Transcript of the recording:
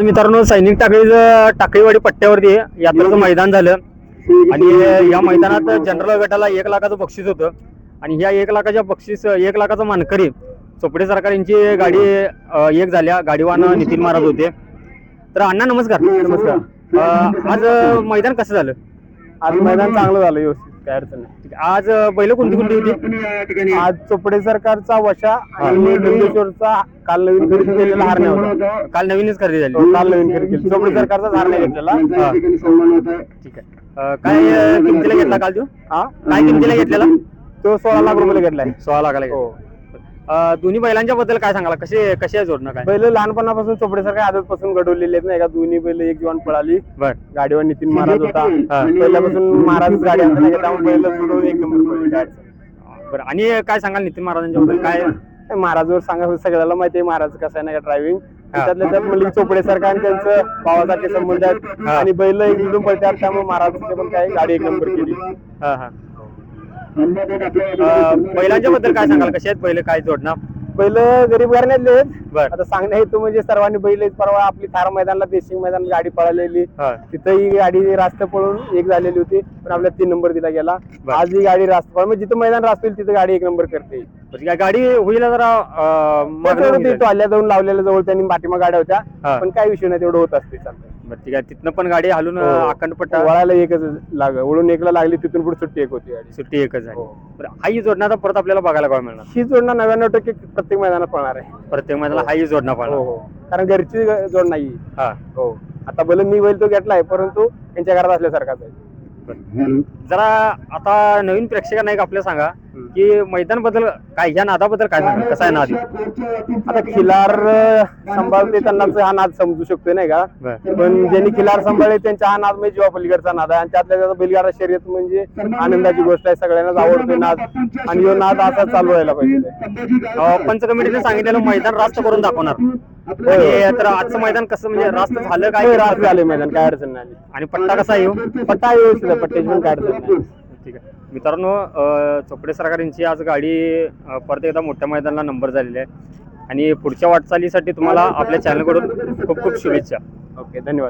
तर मित्रांनो सैनिक टाकळीचं टाकळीवाडी पट्ट्यावरती यात्रेचं मैदान झालं. आणि या मैदानात जनरल गटाला एक लाखाचं बक्षीस होतं. आणि ह्या एक लाखाच्या बक्षीस एक लाखाचा मानकरी चोपडे सरकार यांची गाडी एक झाल्या. गाडीवान नितीन महाराज होते. तर अण्णा नमस्कार. नमस्कार. आज मैदान कसं झालं? आज मैदान चांगलं झालं व्यवस्थित काय अडचण नाही. ठीक आहे. आज अं, बैल कोणती कोणती होती? आज चोपडे सरकारचा वशा आणि गंगेश्वरचा काल नवीन खरेदी केलेला हारण्या होता. काल नवीनच खरेदी झाली. हो, काल नवीन खरेदी केली. चोपडे सरकारचाच हारण्या घेतलेला. हा. ठीक आहे. अं, काय अं, किमतीला घेतला काल तू? हा? काय किमतीला घेतलेला? तो सोळा लाख रुपये घेतलाय सोळा लाखाला घेतला. हो अं, दोन्ही बैलांच्या बद्दल काय सांगाल? कसे कसे आहे जोडणं काय? बैल लहानपणापासून चोपडे सरकार आदत पासून घडवलेले आहेत का दोन्ही बैल एक जीवन पळाली. बर. गाडीवर नितीन महाराज होता. हा. पहिल्यापासून महाराज गाडी आणता नाही का त्यामुळे बैल सोडून एक नंबर पळली. काय अडचण नाही. बरं आणि काय सांगाल नितीन महाराजांच्या बद्दल? काय महाराजवर सांगा सगळ्याला माहिती आहे महाराज कसं आहे ना ड्रायव्हिंग हा. त्यातल्या त्यात म्हणजे चोपडे सरकार आणि त्यांचं भावासारखे संबंध आहेत. हा. आणि बैल एक पळतात त्यामुळे महाराजचे पण काय गाडी एक नंबर केली. हा हा. बैलांच्या बद्दल काय सांगाल? कसे आहेत बैल काय जोडणं? बैल गरीब घराण्यातले आहेत. बर. आता सांगण्या हेतू म्हणजे सर्वांनी बैल. परवा आपली थार मैदानला देशिंग मैदान गाडी पळालेली. तिथं ही गाडी रास्त पळून एक झालेली होती पण आपल्याला तीन नंबर दिला गेला. आज ही गाडी रास्त पळ म्हणजे जिथं मैदान रास्त होईल तिथं गाडी एक नंबर करते. काय गाडी होईल जरा. टॉल्या जाऊन लावलेल्या जवळ त्यांनी पाठीमा गाड्या. होत्या. पण काही विषय नाही तेवढं होत असते चालतं. ठीक आहे. तिथनं पण गाडी हलून हो. अखंड पट्टा वळायला एकच लाग वळून एकला लागली तिथून पुढे सुट्टी एक होती गाडी. सुट्टी एकच झाली. हो. बरं हाही जोडणं आता परत आपल्याला बघायला काय मिळणार? ही जोडणं नव्याण्णव टक्के प्रत्येक मैदानात पळणार आहे. प्रत्येक मैदानाला हाही जोडणं हो पाहणार हो. कारण घरची जोड नाही हा. हो. आता भले मी बैल तो घेतलाय परंतु त्यांच्या घरात असल्यासारखाच आहे. जरा आता नवीन प्रेक्षकांना एक आपल्याला सांगा. की मैदानबद्दल काय ह्या नादाबद्दल काय सांगा? कसा आहे नाद? आता खिलार सांभाळते त्यांनाच हा नाद समजू शकतोय नाही का? पण ज्यांनी खिलार सांभाळले त्यांचा हा नाद म्हणजे जीवा पलीकडचा नाद आहे. आणि त्यातल्या त्यात बैलगाडा शर्यत म्हणजे आनंदाची गोष्ट आहे. सगळ्यांनाच आवडतोय नाद. आणि ह्यो नाद असा चालू व्हायला पाहिजे. पंच कमिटीने सांगितलेलं मैदान रास्त करून दाखवणार. तर आजचं मैदान कसं म्हणजे रास्त झालं काय रात्री आले मैदान काय अडचण नाही आली. आणि पट्टा कसा येऊ? पट्टा आहे पट्ट्याची पण काय अडचण नाही. ठीक आहे. मित्रांनो चोपडे सरकार यांची आज गाडी परत एकदा मोठ्या मैदानाला नंबर झालेली आहे. आणि पुढच्या वाटचालीसाठी तुम्हाला आपल्या चॅनलकडून खूप खूप शुभेच्छा. ओके धन्यवाद.